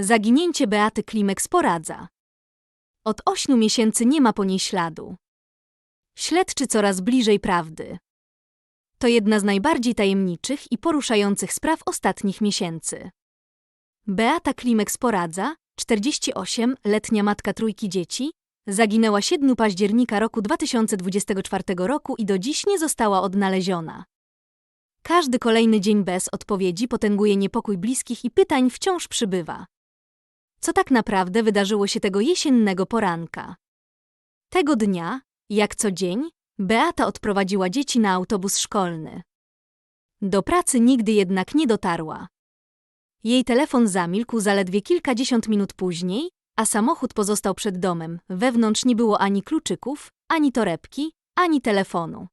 Zaginięcie Beaty Klimek sporadza. Od ośmiu miesięcy nie ma po niej śladu. Śledczy coraz bliżej prawdy. To jedna z najbardziej tajemniczych i poruszających spraw ostatnich miesięcy. Beata Klimek sporadza, 48-letnia matka trójki dzieci, zaginęła 7 października roku 2024 roku i do dziś nie została odnaleziona. Każdy kolejny dzień bez odpowiedzi potęguje niepokój bliskich i pytań wciąż przybywa. Co tak naprawdę wydarzyło się tego jesiennego poranka? Tego dnia, jak co dzień, Beata odprowadziła dzieci na autobus szkolny. Do pracy nigdy jednak nie dotarła. Jej telefon zamilkł zaledwie kilkadziesiąt minut później, a samochód pozostał przed domem. Wewnątrz nie było ani kluczyków, ani torebki, ani telefonu.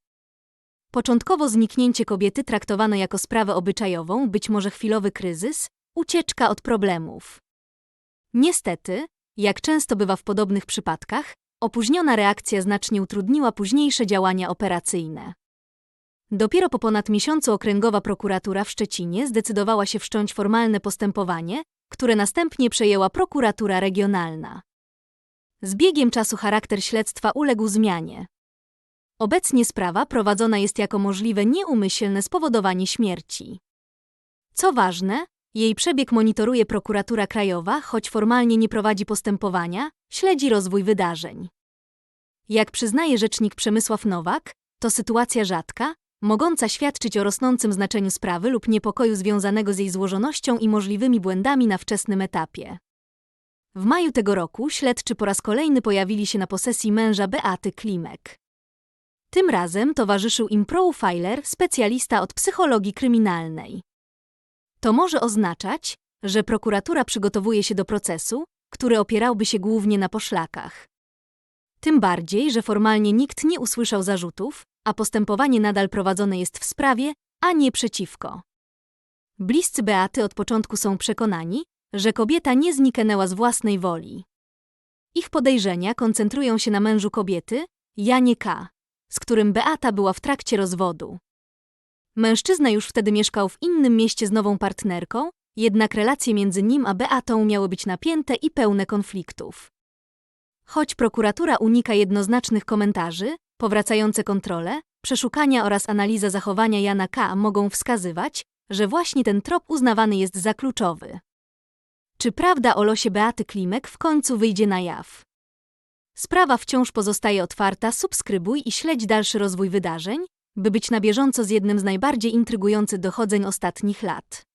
Początkowo zniknięcie kobiety traktowano jako sprawę obyczajową, być może chwilowy kryzys, ucieczka od problemów. Niestety, jak często bywa w podobnych przypadkach, opóźniona reakcja znacznie utrudniła późniejsze działania operacyjne. Dopiero po ponad miesiącu Okręgowa Prokuratura w Szczecinie zdecydowała się wszcząć formalne postępowanie, które następnie przejęła Prokuratura Regionalna. Z biegiem czasu charakter śledztwa uległ zmianie. Obecnie sprawa prowadzona jest jako możliwe nieumyślne spowodowanie śmierci. Co ważne, jej przebieg monitoruje Prokuratura Krajowa, choć formalnie nie prowadzi postępowania, śledzi rozwój wydarzeń. Jak przyznaje rzecznik Przemysław Nowak, to sytuacja rzadka, mogąca świadczyć o rosnącym znaczeniu sprawy lub niepokoju związanego z jej złożonością i możliwymi błędami na wczesnym etapie. W maju tego roku śledczy po raz kolejny pojawili się na posesji męża Beaty Klimek. Tym razem towarzyszył im profiler, specjalista od psychologii kryminalnej. To może oznaczać, że prokuratura przygotowuje się do procesu, który opierałby się głównie na poszlakach. Tym bardziej, że formalnie nikt nie usłyszał zarzutów, a postępowanie nadal prowadzone jest w sprawie, a nie przeciwko. Bliscy Beaty od początku są przekonani, że kobieta nie zniknęła z własnej woli. Ich podejrzenia koncentrują się na mężu kobiety, Janie K., z którym Beata była w trakcie rozwodu. Mężczyzna już wtedy mieszkał w innym mieście z nową partnerką, jednak relacje między nim a Beatą miały być napięte i pełne konfliktów. Choć prokuratura unika jednoznacznych komentarzy, powracające kontrole, przeszukania oraz analiza zachowania Jana K. mogą wskazywać, że właśnie ten trop uznawany jest za kluczowy. Czy prawda o losie Beaty Klimek w końcu wyjdzie na jaw? Sprawa wciąż pozostaje otwarta, subskrybuj i śledź dalszy rozwój wydarzeń, by być na bieżąco z jednym z najbardziej intrygujących dochodzeń ostatnich lat.